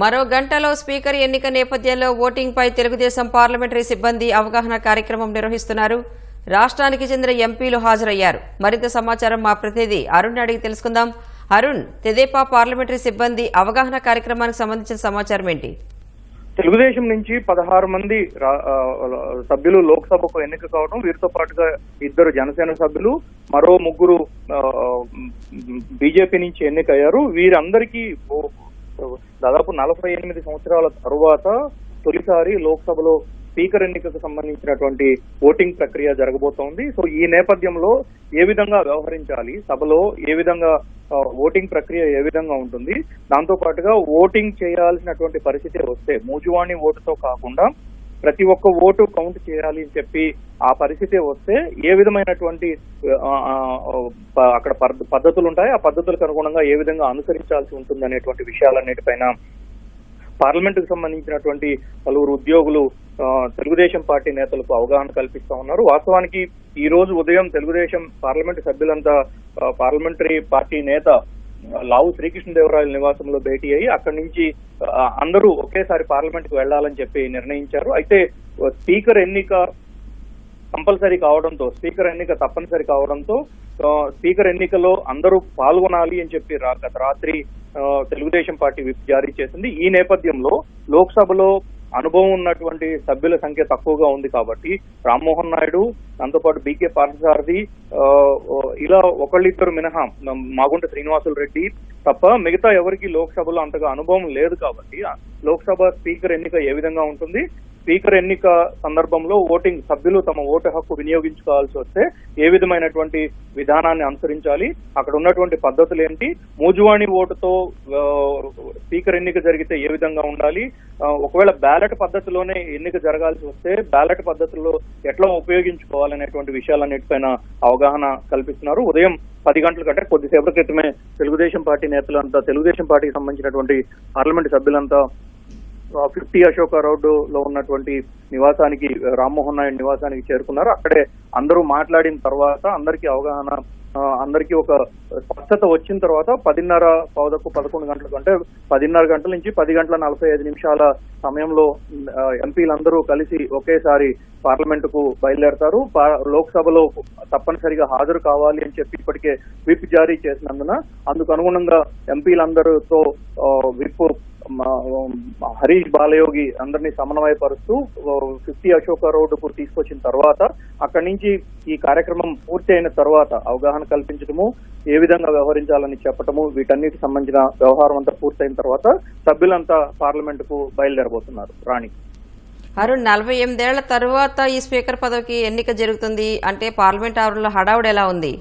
మరో గంటలో స్పీకర్ ఎన్నిక నేపథ్యంలో ఓటింగ్పై తెలుగుదేశం పార్లమెంటరీ సిబ్బంది అవగాహన కార్యక్రమం నిర్వహిస్తున్నారు. రాష్ట్రానికి చెందిన ఎంపీలు హాజరయ్యారు. మరింత సమాచారం మా ప్రతినిధి అరుణ్ అడిగి తెలుసుకుందాం. అరుణ్ తెదేపా పార్లమెంటరీ సిబ్బంది అవగాహన కార్యక్రమానికి సంబంధించిన సమాచారం ఏంటి? తెలుగుదేశం నుంచి పదహారు మంది సభ్యులు లోక్సభకు ఎన్నిక కావడం వీరితో పాటుగా ఇద్దరు జనసేన సభ్యులు మరో ముగ్గురు బీజేపీ నుంచి ఎన్నికయ్యారు. వీరందరికీ దాదాపు నలభై ఎనిమిది సంవత్సరాల తరువాత తొలిసారి లోక్సభలో స్పీకర్ ఎన్నికకు సంబంధించినటువంటి ఓటింగ్ ప్రక్రియ జరగబోతోంది. సో ఈ నేపథ్యంలో ఏ విధంగా వ్యవహరించాలి? సభలో ఏ విధంగా ఓటింగ్ ప్రక్రియ ఏ విధంగా ఉంటుంది? దాంతో పాటుగా ఓటింగ్ చేయాల్సినటువంటి పరిస్థితి వస్తే మూజువాణి ఓటుతో కాకుండా ప్రతి ఒక్క ఓటు కౌంట్ చేయాలి అని చెప్పి ఆ పరిస్థితి వస్తే ఏ విధమైనటువంటి ప- అక్కడ పద్ధతులు ఉంటాయి. ఆ పద్ధతులకు అనుగుణంగా ఏ విధంగా అనుసరించాల్సి ఉంటుంది అనేటువంటి విషయాలన్నిటిపైన పార్లమెంట్కు సంబంధించినటువంటి పలువురు ఉద్యోగులు తెలుగుదేశం పార్టీ నేతలకు అవగాహన కల్పిస్తా ఉన్నారు. వాస్తవానికి ఈ రోజు ఉదయం తెలుగుదేశం పార్లమెంట్ సభ్యులంతా పార్లమెంటరీ పార్టీ నేత లావు శ్రీకృష్ణదేవరాయల నివాసంలో భేటీ అయ్యి అక్కడి నుంచి అందరూ ఒకేసారి పార్లమెంట్కు వెళ్ళాలని చెప్పి నిర్ణయించారు. అయితే స్పీకర్ ఎన్నిక కంపల్సరీ కావడంతో స్పీకర్ ఎన్నిక తప్పనిసరి కావడంతో స్పీకర్ ఎన్నికలో అందరూ పాల్గొనాలి అని చెప్పి రా- గత రాత్రి తెలుగుదేశం పార్టీ విప్ జారీ చేసింది. ఈ నేపథ్యంలో లోక్సభలో అనుభవం ఉన్నటువంటి సభ్యుల సంఖ్య తక్కువగా ఉంది కాబట్టి రామ్మోహన్ నాయుడు దాంతోపాటు బీకే పార్థసారథి ఇలా ఒకళ్ళిద్దరు మినహా మాగుంట శ్రీనివాసులు రెడ్డి తప్ప మిగతా ఎవరికి లోక్సభలో అంతగా అనుభవం లేదు కాబట్టి లోక్సభ స్పీకర్ ఎన్నిక ఏ విధంగా ఉంటుంది? స్పీకర్ ఎన్నిక సందర్భంలో ఓటింగ్ సభ్యులు తమ ఓటు హక్కు వినియోగించుకోవాల్సి వస్తే ఏ విధమైనటువంటి విధానాన్ని అనుసరించాలి? అక్కడ ఉన్నటువంటి పద్ధతులు ఏంటి? మూజువాణి ఓటుతో స్పీకర్ ఎన్నిక జరిగితే ఏ విధంగా ఉండాలి? ఒకవేళ బ్యాలెట్ పద్ధతిలోనే ఎన్నిక జరగాల్సి వస్తే బ్యాలెట్ పద్ధతిలో ఎట్లా ఉపయోగించుకోవాలనేటువంటి విషయాలన్నిటిపైన అవగాహన కల్పిస్తున్నారు. ఉదయం పది గంటల కంటే కొద్దిసేపటి క్రితమే తెలుగుదేశం పార్టీ నేతలంతా తెలుగుదేశం పార్టీకి సంబంధించినటువంటి పార్లమెంట్ సభ్యులంతా ఫిఫ్టీ అశోక రోడ్డు లో ఉన్నటువంటి నివాసానికి రామ్మోహన్ నాయుడు నివాసానికి చేరుకున్నారు. అక్కడే అందరూ మాట్లాడిన తర్వాత అందరికీ అవగాహన అందరికీ ఒక స్పష్టత వచ్చిన తర్వాత పదిన్నర పౌదకు పదకొండు గంటలకు అంటే పదిన్నర గంటల నుంచి పది గంటల నలభై ఐదు నిమిషాల సమయంలో ఎంపీలందరూ కలిసి ఒకేసారి పార్లమెంట్కు బయలుదేరతారు. పా- లోక్సభలో తప్పనిసరిగా హాజరు కావాలి అని చెప్పి ఇప్పటికే విప్ జారీ చేసినందున అందుకు అనుగుణంగా ఎంపీలందరితో విప్ హరీష్ బాలయోగి అందరినీ సమన్వయపరుస్తూ ఫిఫ్టీ అశోక రోడ్డుకు తీసుకొచ్చిన తర్వాత అక్కడి నుంచి ఈ కార్యక్రమం పూర్తి అయిన తర్వాత అవగాహన కల్పించడము ఏ విధంగా వ్యవహరించాలని చెప్పటము వీటన్నిటికి సంబంధించిన వ్యవహారం అంతా పూర్తయిన తర్వాత సభ్యులంతా పార్లమెంట్కు బయలుదేరబోతున్నారు. రాణి. అరుణ్ నలభై ఎనిమిదేళ్ళ తర్వాత ఈ స్పీకర్ పదవికి ఎన్నిక జరుగుతుంది అంటే పార్లమెంట్ ఆవరణలో హడావుడు ఎలా ఉంది?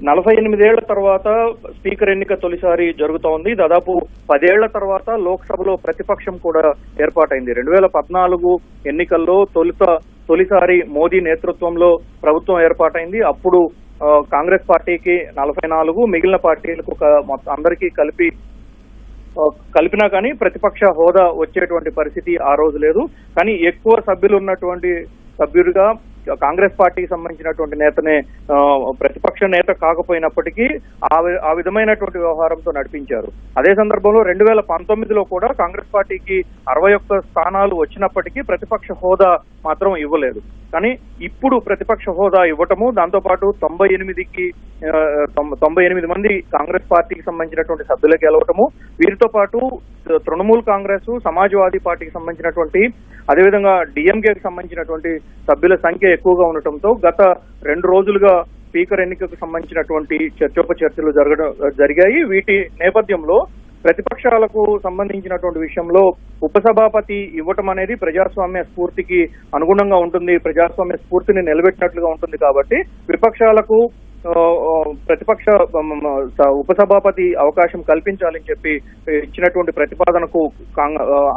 నలభై ఎనిమిదేళ్ళ తర్వాత స్పీకర్ ఎన్నిక తొలిసారి జరుగుతోంది. దాదాపు పదేళ్ళ తర్వాత లోక్సభలో ప్రతిపక్షం కూడా ఏర్పాటైంది. రెండు వేల పద్నాలుగు ఎన్నికల్లో తొలుత తొలిసారి మోదీ నేతృత్వంలో ప్రభుత్వం ఏర్పాటైంది. అప్పుడు కాంగ్రెస్ పార్టీకి నలభై నాలుగు మిగిలిన పార్టీలకు మొత్తం అందరికీ కలిపి కలిపినా కానీ ప్రతిపక్ష హోదా వచ్చేటువంటి పరిస్థితి ఆ రోజు లేదు. కానీ ఎక్కువ సభ్యులు ఉన్నటువంటి సభ్యుడిగా కాంగ్రెస్ పార్టీకి సంబంధించినటువంటి నేతనే ప్రతిపక్ష నేత కాకపోయినప్పటికీ ఆ ఆ విధమైనటువంటి వ్యవహారంతో నడిపించారు. అదే సందర్భంలో రెండు వేల పంతొమ్మిదిలో కూడా కాంగ్రెస్ పార్టీకి అరవై ఒక్క స్థానాలు వచ్చినప్పటికీ ప్రతిపక్ష హోదా మాత్రం ఇవ్వలేదు. కానీ ఇప్పుడు ప్రతిపక్ష హోదా ఇవ్వటము దాంతోపాటు తొంభై ఎనిమిదికి తొంభై ఎనిమిది మంది కాంగ్రెస్ పార్టీకి సంబంధించినటువంటి సభ్యులకు గెలవటము వీరితో పాటు తృణమూల్ కాంగ్రెస్ సమాజ్వాదీ పార్టీకి సంబంధించినటువంటి అదేవిధంగా డిఎంకేకి సంబంధించినటువంటి సభ్యుల సంఖ్య ఎక్కువగా ఉండటంతో గత రెండు రోజులుగా స్పీకర్ ఎన్నికకు సంబంధించినటువంటి చర్చోపచర్చలు జరగడం జరిగాయి. వీటి నేపథ్యంలో ప్రతిపక్షాలకు సంబంధించినటువంటి విషయంలో ఉపసభాపతి ఇవ్వటం అనేది ప్రజాస్వామ్య స్ఫూర్తికి అనుగుణంగా ఉంటుంది. ప్రజాస్వామ్య స్ఫూర్తిని నిలబెట్టినట్లుగా ఉంటుంది కాబట్టి విపక్షాలకు ప్రతిపక్ష స- ఉపసభాపతి అవకాశం కల్పించాలని చెప్పి ఇచ్చినటువంటి ప్రతిపాదనకు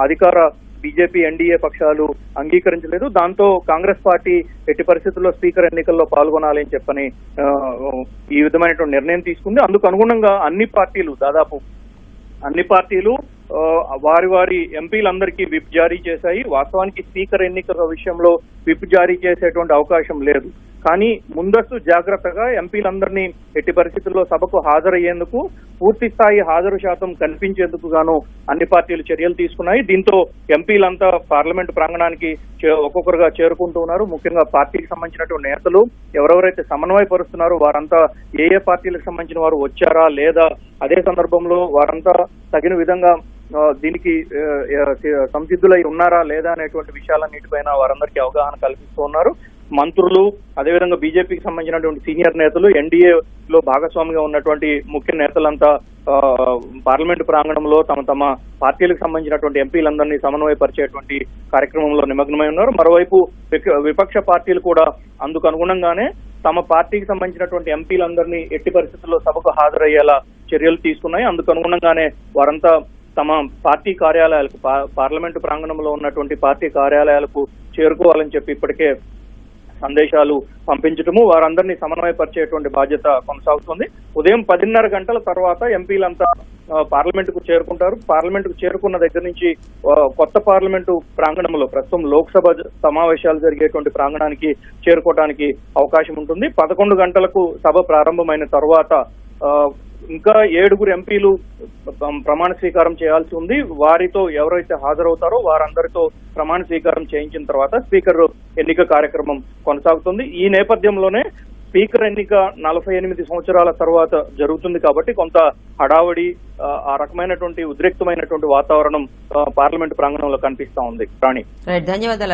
అధికార బీజేపీ ఎన్డీఏ పక్షాలు అంగీకరించలేదు. దాంతో కాంగ్రెస్ పార్టీ ఎట్టి పరిస్థితుల్లో స్పీకర్ ఎన్నికల్లో పాల్గొనాలని చెప్పని ఈ విధమైనటువంటి నిర్ణయం తీసుకుంది. అందుకు అనుగుణంగా అన్ని పార్టీలు దాదాపు అన్ని పార్టీలు వారి వారి ఎంపీలందరికీ విప్ జారీ చేశాయి. వాస్తవానికి స్పీకర్ ఎన్నికల విషయంలో విప్ జారీ చేసేటువంటి అవకాశం లేదు. కానీ ముందస్తు జాగ్రత్తగా ఎంపీలందరినీ ఎట్టి పరిస్థితుల్లో సభకు హాజరయ్యేందుకు పూర్తి స్థాయి హాజరు శాతం కల్పించేందుకు గాను అన్ని పార్టీలు చర్యలు తీసుకున్నాయి. దీంతో ఎంపీలంతా పార్లమెంట్ ప్రాంగణానికి చే- ఒక్కొక్కరుగా చేరుకుంటూ ఉన్నారు. ముఖ్యంగా పార్టీకి సంబంధించినటువంటి నేతలు ఎవరెవరైతే సమన్వయపరుస్తున్నారో వారంతా ఏ ఏ పార్టీలకు సంబంధించిన వారు వచ్చారా లేదా అదే సందర్భంలో వారంతా తగిన విధంగా దీనికి సంసిద్ధులై ఉన్నారా లేదా అనేటువంటి విషయాలన్నిటిపైన వారందరికీ అవగాహన కల్పిస్తూ ఉన్నారు. మంత్రులు అదేవిధంగా బీజేపీకి సంబంధించినటువంటి సీనియర్ నేతలు ఎన్డీఏ లో భాగస్వామిగా ఉన్నటువంటి ముఖ్య నేతలంతా పార్లమెంట్ పార్లమెంటు ప్రాంగణంలో తమ తమ పార్టీలకు సంబంధించినటువంటి ఎంపీలందరినీ సమన్వయపరిచేటువంటి కార్యక్రమంలో నిమగ్నమై ఉన్నారు. మరోవైపు విపక్ష పార్టీలు కూడా అందుకు అనుగుణంగానే తమ పార్టీకి సంబంధించినటువంటి ఎంపీలందరినీ ఎట్టి పరిస్థితుల్లో సభకు హాజరయ్యేలా చర్యలు తీసుకున్నాయి. అందుకు అనుగుణంగానే వారంతా తమ పార్టీ కార్యాలయాలకు పా- పార్లమెంటు ప్రాంగణంలో ఉన్నటువంటి పార్టీ కార్యాలయాలకు చేరుకోవాలని చెప్పి ఇప్పటికే సందేశాలు పంపించటము వారందరినీ సమన్వయపరిచేటువంటి బాధ్యత కొనసాగుతుంది. ఉదయం పదిన్నర గంటల తర్వాత ఎంపీలంతా పార్లమెంట్కు చేరుకుంటారు. పార్లమెంటుకు చేరుకున్న దగ్గర నుంచి కొత్త పార్లమెంటు ప్రాంగణంలో ప్రస్తుతం లోక్సభ జ- సమావేశాలు జరిగేటువంటి ప్రాంగణానికి చేరుకోవడానికి అవకాశం ఉంటుంది. పదకొండు గంటలకు సభ ప్రారంభమైన తర్వాత ఇంకా ఏడుగురు ఎంపీలు ప్రమాణ స్వీకారం చేయాల్సి ఉంది. వారితో ఎవరైతే హాజరవుతారో వారందరితో ప్రమాణ స్వీకారం చేయించిన తర్వాత స్పీకర్ ఎన్నిక కార్యక్రమం కొనసాగుతుంది. ఈ నేపథ్యంలోనే స్పీకర్ ఎన్నిక నలభై ఎనిమిది సంవత్సరాల తర్వాత జరుగుతుంది కాబట్టి కొంత హడావడి ఆ, రకమైనటువంటి ఉద్రిక్తమైనటువంటి వాతావరణం పార్లమెంట్ ప్రాంగణంలో కనిపిస్తా ఉంది. రాణి. ధన్యవాదాలు